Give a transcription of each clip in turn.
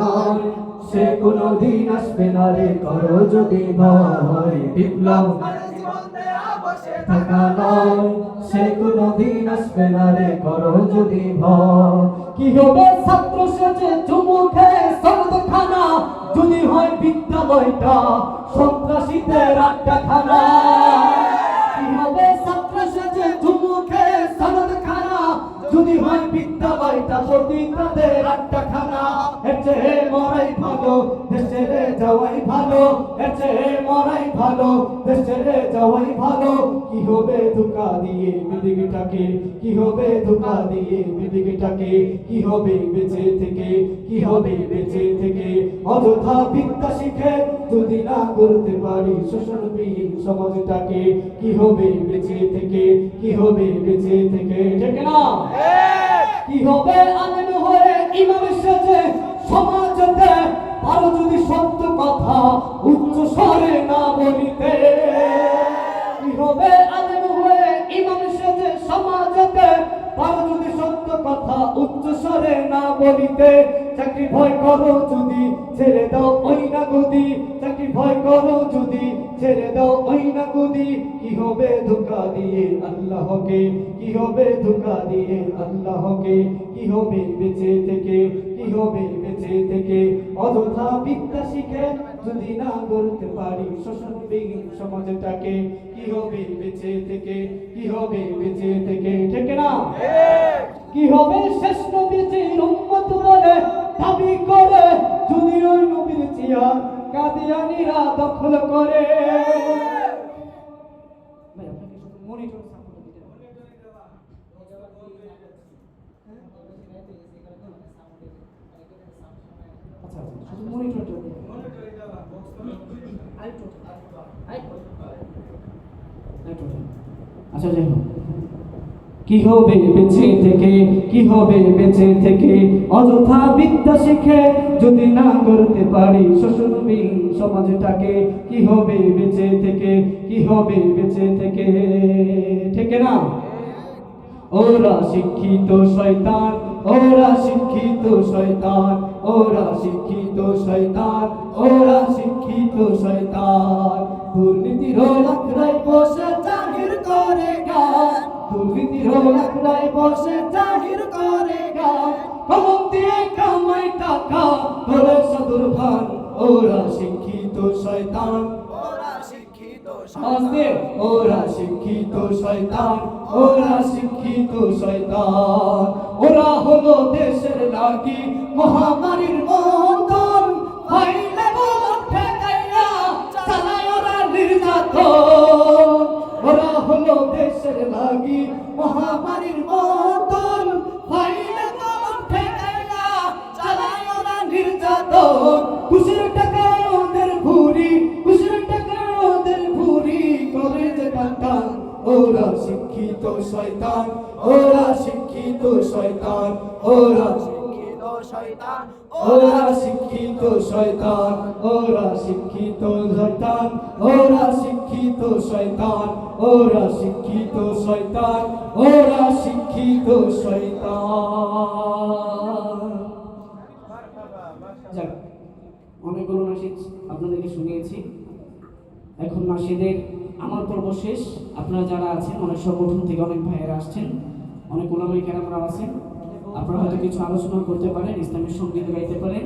নয় সে কোনোদিন আসবে না রে, করো যদি ভয়। বিপ্লব থাকা সে কোনোদিন আসবে না রে, করো যদি ভয়। কি হবে ছাত্র সেজে চুমুখে সরদ খানা যদি হয় বিদ্যালয়টা, সন্ত্রাসীদের আড্ডা খানা কি হবে ছাত্র সেজে চুমুখে সরদ খানা যদি হয় বিদ্যালয়টা পতিতাদের আড্ডা খানা মরাই ভালো, দেশে যাওয়াই ভালো মরাই ভালো, দেশে যাওয়াই ভালো। কি হবে ধোকা দিয়ে কি হবে ধোকা দিয়ে কি হবে বেঁচে থেকে? কি হবে বেঁচে থেকে? অযথা বিদ্যা শিখে যদি না করতে পারি শোষণবিহীন সমাজটাকে, কি হবে বেঁচে থেকে? কি হবে বেঁচে থেকে? ঠিক না কি হবে আলেম হয়ে ইমাম সেজে সমাজতে আরও যদি সত্য কথা উচ্চ স্বরে না বলিতে কি হবে আলেম হয়ে ইমাম সেজে সমাজতে আরও যদি সত্য কথা উচ্চ স্বরে না বলিতে, চাকরি ভয় করো যদি, ছেড়ে দাও ওই না গদি ভয় করো যদি ছেড়ে দাও ওই না গদি কি হবে ধোকা দিয়ে আল্লাহকে? কি হবে ধোকা দিয়ে আল্লাহকে? কি হবে বেঁচে থেকে? কি হবে বেঁচে থেকে? অযথা বিদ্যা শিখে যদি না করতে পারি শোষণবিহীন সমাজটাকে কি হবে বেঁচে থেকে? কি হবে বেঁচে থেকে? ঠিক না কি হবে শেষ নবীজির উম্মত বলে কাদিয়ানিরা দখল করে। আচ্ছা যাই হোক। কি হবে বেঁচে থেকে? কি হবে বেঁচে থেকে? অযথা বিদ্যা শিখে যদি না করতে পারি শোষণবিহীন সমাজটাকে, কি হবে বেঁচে থেকে? কি হবে বেঁচে থেকে? ঠিক না? ওরা শিক্ষিত শয়তান, ওরা শিক্ষিত শয়তান, ওরা শিক্ষিত শয়তান, ওরা শিক্ষিত শয়তান। দুর্নীতির লাকড়াই বসে দুর্নীতির বসে জাহির করে কলম দিয়ে কামাই টাকা তোরে সদুর ভান। ওরা শিক্ষিত শয়তান। আস্তে ওরা শিক্ষিত শয়তান। ওরা শিক্ষিত শয়তান। ওরা হলো দেশের লাগি মহামারীর মতন হলো দেশের লাগি মহামারীর মতন ফাইলে বলন ঠেকাইয়া চালায় ওরা নির্যাতন। খুশির টাকা ওদের ভুরি, খুশির টাকা ওদের ভুরি। করে যে টান ওরা শিক্ষিত শয়তান, ওরা শিক্ষিত শয়তান, ওরা শিক্ষিত শয়তান ওরা শিক্ষিত শয়তান ওরা শিক্ষিত শয়তান ওরা শিক্ষিত শয়তান ওরা শিক্ষিত শয়তান ওরা শিক্ষিত শয়তান। যাক অনেকগুলো নাসিদ আপনাদেরকে শুনিয়েছি। এখন নাসিদের আমার পর্ব শেষ। আপনারা যারা আছেন অনেক সংগঠন থেকে অনেক ভাইয়েরা আসছেন অনেক ওলামাই কেরামরা আছেন আপনারা হয়তো কিছু আলোচনা করতে পারেন ইসলামের সংগীত গাইতে পারেন।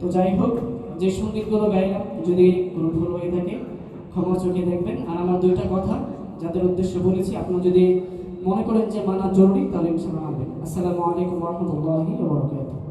তো যাই হোক, যে সঙ্গীতগুলো গাইলাম যদি কোনো ভুল হয়ে থাকে, ক্ষমা চোখে দেখবেন। আর আমার দুইটা কথা, যাদের উদ্দেশ্যে বলেছি, আপনারা যদি মনে করেন যে মানা জরুরি, তাহলে ইনশাআল্লাহ আসসালামু আলাইকুম রহমতুল্লাহি ওয়া বারাকাতুহু।